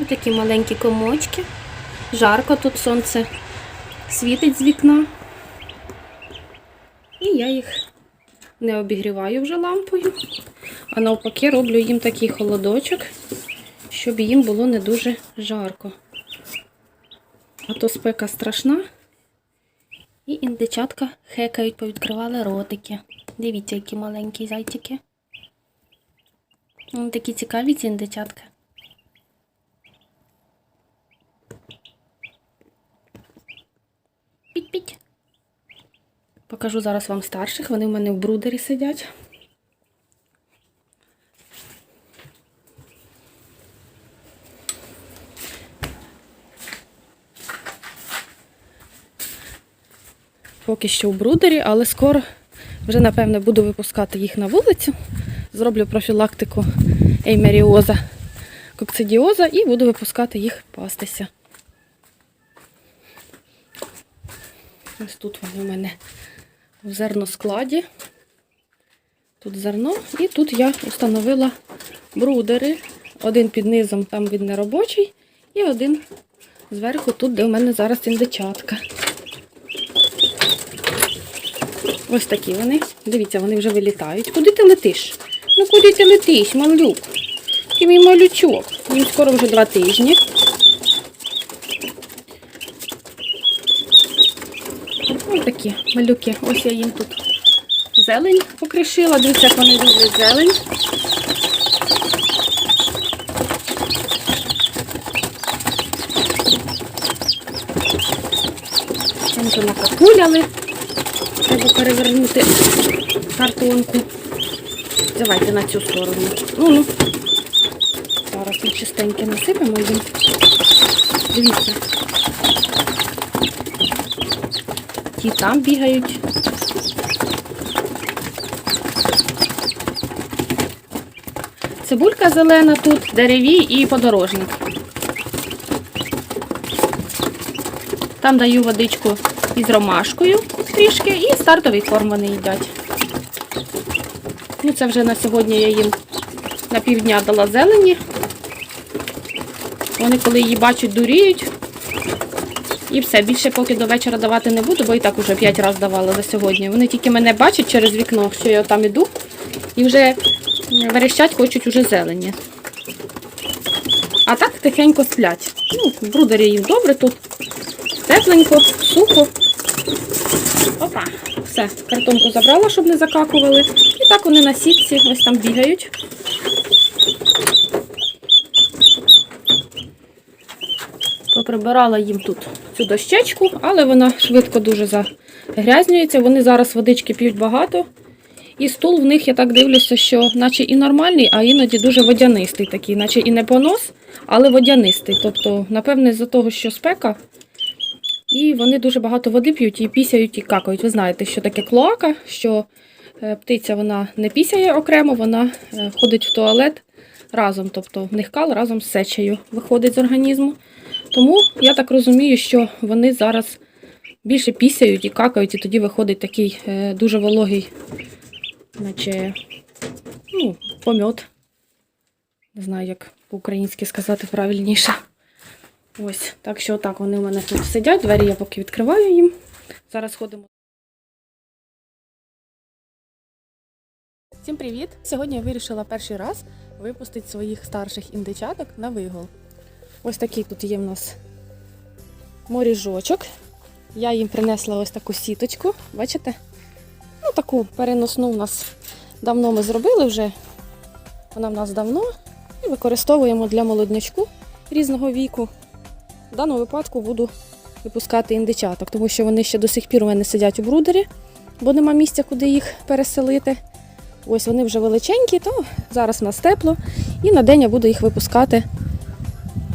Ось такі маленькі комочки. Жарко тут сонце світить з вікна. І я їх не обігріваю вже лампою, а навпаки роблю їм такий холодочок, щоб їм було не дуже жарко. А то спека страшна. І індичатка хекають, повідкривали ротики. Дивіться, які маленькі зайчики. Вони такі цікаві ці індичатка. Піть-піть. Покажу зараз вам старших. Вони в мене в брудері сидять. Поки що в брудері, але скоро вже, напевне, буду випускати їх на вулицю. Зроблю профілактику еймеріоза, кокцидіоза і буду випускати їх пастися. Ось тут вони у мене в зерноскладі. Тут зерно. І тут я встановила брудери. Один під низом, там він не робочий, і один зверху, тут, де у мене зараз індичатка. Ось такі вони. Дивіться, вони вже вилітають. Куди ти летиш? Ну куди ти летиш, малюк? Ти мій малючок. Їм скоро вже два тижні. Ось такі малюки. Ось я їм тут зелень покришила. Дивіться, як вони люблять зелень. Там вже накакуляли. Треба перевернути картонку. Давайте на цю сторону. Ну, ну. Зараз ми чистеньке насипемо їм. Дивіться. Ті там бігають. Цибулька зелена тут, дереві і подорожник. Там даю водичку із ромашкою трішки і стартовий корм вони їдять. Ну, це вже на сьогодні я їм на півдня дала зелені. Вони, коли її бачать, дуріють. І все, більше поки до вечора давати не буду, бо і так уже 5 разів давала за сьогодні. Вони тільки мене бачать через вікно, що я там іду, і вже верещать хочуть уже зелені. А так тихенько сплять. Ну, в брудері їм добре тут. Тепленько, сухо. Опа, все, картонку забрала, щоб не закакували. І так вони на сітці ось там бігають. Поприбирала їм тут цю дощечку, але вона швидко дуже загрязнюється. Вони зараз водички п'ють багато. І стул в них, я так дивлюся, що наче і нормальний, а іноді дуже водянистий такий, наче і не понос, але водянистий. Тобто, напевне, з-за того, що спека, і вони дуже багато води п'ють і пісяють, і какають. Ви знаєте, що таке клоака, що е, птиця вона не пісяє окремо, вона е, ходить в туалет разом, тобто в них кал разом з сечею виходить з організму. Тому я так розумію, що вони зараз більше пісяють і какають, і тоді виходить такий е, дуже вологий, наче ну, помьот. Не знаю, як по-українськи сказати правильніше. Ось, так що отак вони у мене тут сидять. Двері я поки відкриваю їм. Зараз ходимо. Всім привіт! Сьогодні я вирішила перший раз випустити своїх старших індичаток на вигул. Ось такий тут є в нас моріжочок. Я їм принесла ось таку сіточку, бачите? Ну, таку переносну в нас давно ми зробили вже. Вона в нас давно. І використовуємо для молоднячку різного віку. В даному випадку буду випускати індичаток, тому що вони ще до сих пір у мене сидять у брудері, бо нема місця, куди їх переселити. Ось вони вже величенькі, то зараз у нас тепло. І на день я буду їх випускати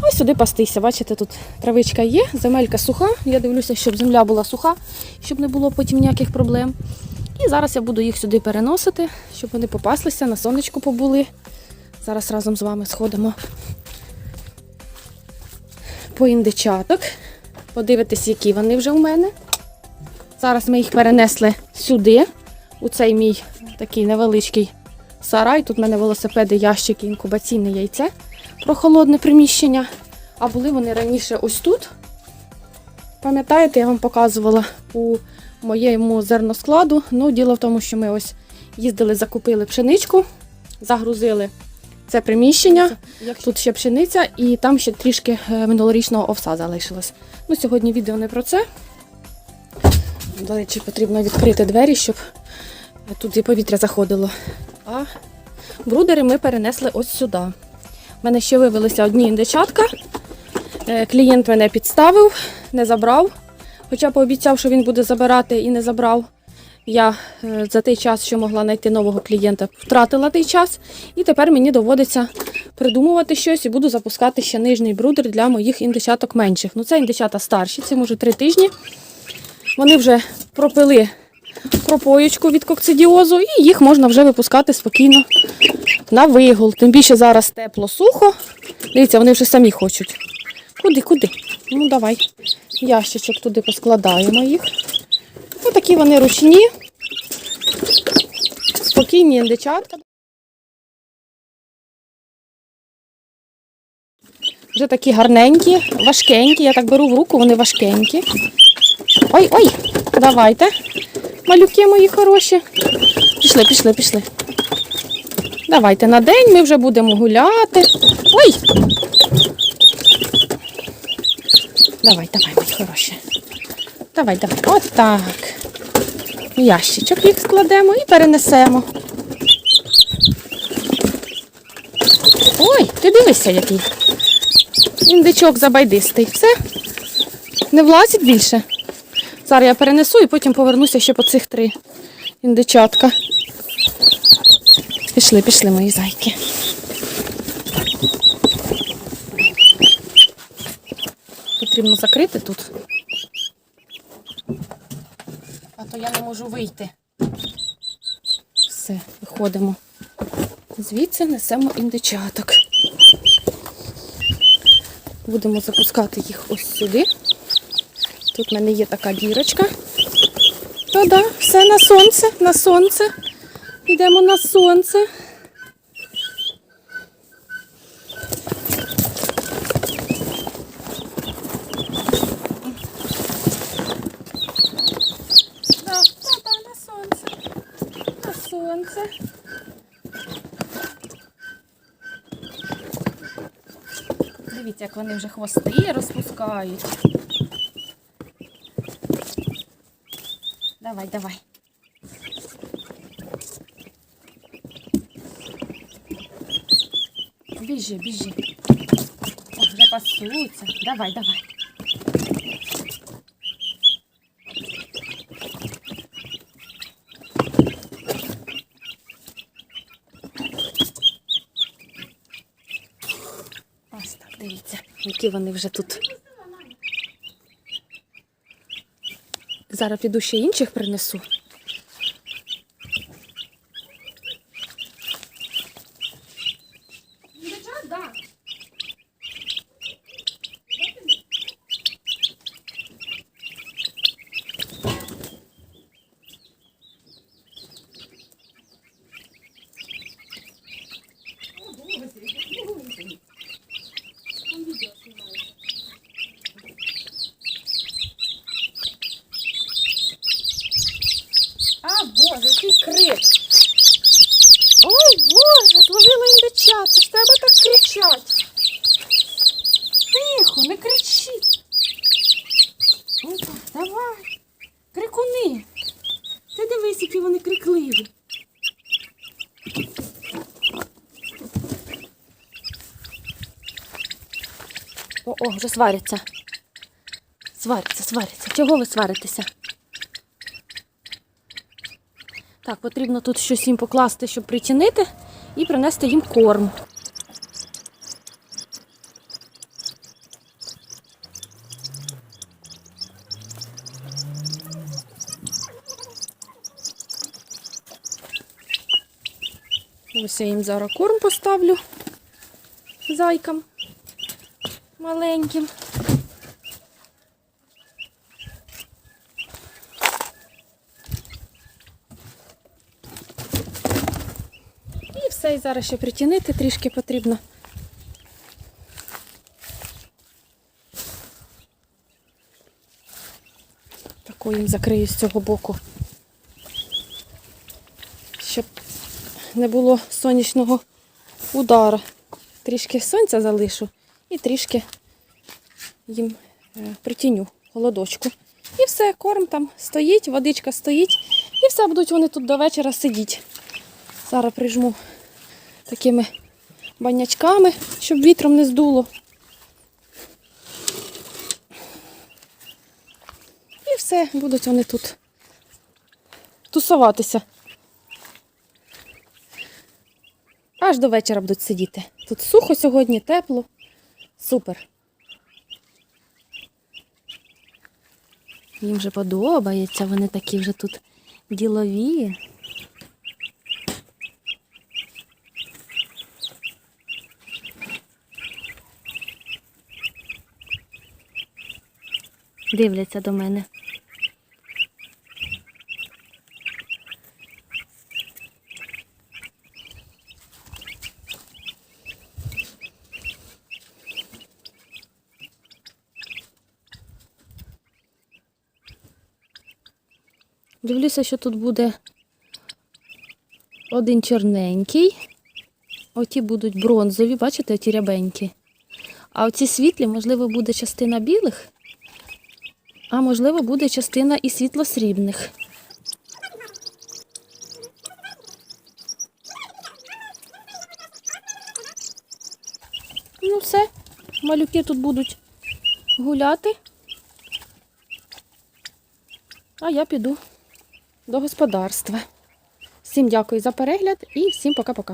ось сюди пастися. Бачите, тут травичка є, земелька суха. Я дивлюся, щоб земля була суха, щоб не було потім ніяких проблем. І зараз я буду їх сюди переносити, щоб вони попаслися, на сонечку побули. Зараз разом з вами сходимо по індичаток. Подивитись, які вони вже у мене. Зараз ми їх перенесли сюди, у цей мій такий невеличкий сарай. Тут в мене велосипеди, ящики, інкубаційне яйце, прохолодне приміщення. А були вони раніше ось тут. Пам'ятаєте, я вам показувала у моєму зерноскладу. Ну, діло в тому, що ми ось їздили, закупили пшеничку, загрузили це приміщення. Тут ще пшениця, і там ще трішки е, минулорічного овса залишилось. Ну, сьогодні відео не про це. До речі, потрібно відкрити двері, щоб тут і повітря заходило. А брудери ми перенесли ось сюди. У мене ще вивелися одні індичатка. Е, Клієнт мене підставив, не забрав. Хоча пообіцяв, що він буде забирати і не забрав. Я е, за той час, що могла знайти нового клієнта, втратила той час. І тепер мені доводиться придумувати щось і буду запускати ще нижній брудер для моїх індичаток менших. Ну, це індичата старші, це може три тижні. Вони вже пропили пропоючку від кокцидіозу, і їх можна вже випускати спокійно на вигул. Тим більше зараз тепло, сухо. Дивіться, вони вже самі хочуть. Куди, куди? Ну, давай. Ящичок туди поскладаємо їх. Отакі вони ручні. Спокійні індичатка. Вже такі гарненькі, важкенькі. Я так беру в руку, вони важкенькі. Ой, ой, давайте. Малюки мої хороші. Пішли, пішли, пішли. Давайте на день ми вже будемо гуляти. Ой! Давай, давай, мої хороші. Давай, давай. От так. Ящичок їх складемо і перенесемо. Ой, ти дивися, який. Індичок забайдистий. Все. Не влазить більше. Зараз я перенесу і потім повернуся ще по цих три індичатка. Пішли, пішли, мої зайки. Потрібно закрити тут. А то я не можу вийти. Все, виходимо. Звідси несемо індичаток. Будемо запускати їх ось сюди. Тут в мене є така дірочка. Та-да, все на сонце, на сонце. Йдемо на сонце. Да, та-да, на сонце. На сонце. Дивіться, як вони вже хвости розпускають. Давай, давай. Біжи, біжи. О, вже. Давай, давай. Ось так, дивіться, які вони вже тут. Зараз піду ще інших принесу. А, Боже, який крик. Ой, Зловила ж треба так кричать. Тихо, не кричіть. Опа, давай. Крикуни. Ти дивись, які вони крикливі. О, о, вже сваряться. Сваряться, сваряться. Чого ви сваритеся? Так, потрібно тут щось їм покласти, щоб причинити, і принести їм корм. Ось я їм зараз корм поставлю зайкам маленьким. і зараз ще притягнути трішки потрібно. Таку їм закрию з цього боку. Щоб не було сонячного удару. Трішки сонця залишу і трішки їм е, притіню холодочку. І все, корм там стоїть, водичка стоїть. І все, будуть вони тут до вечора сидіти. Зараз прижму такими банячками, щоб вітром не здуло. І все, будуть вони тут тусуватися. Аж до вечора будуть сидіти. Тут сухо сьогодні, тепло. Супер. Їм вже подобається, вони такі вже тут ділові. Дивляться до мене. Дивлюся, що тут буде один чорненький. Оті будуть бронзові, бачите, оті рябенькі. А оці світлі, можливо, буде частина білих, а можливо, буде частина і світло-срібних. Ну, все, малюки тут будуть гуляти. А я піду до господарства. Всім дякую за перегляд і всім пока-пока.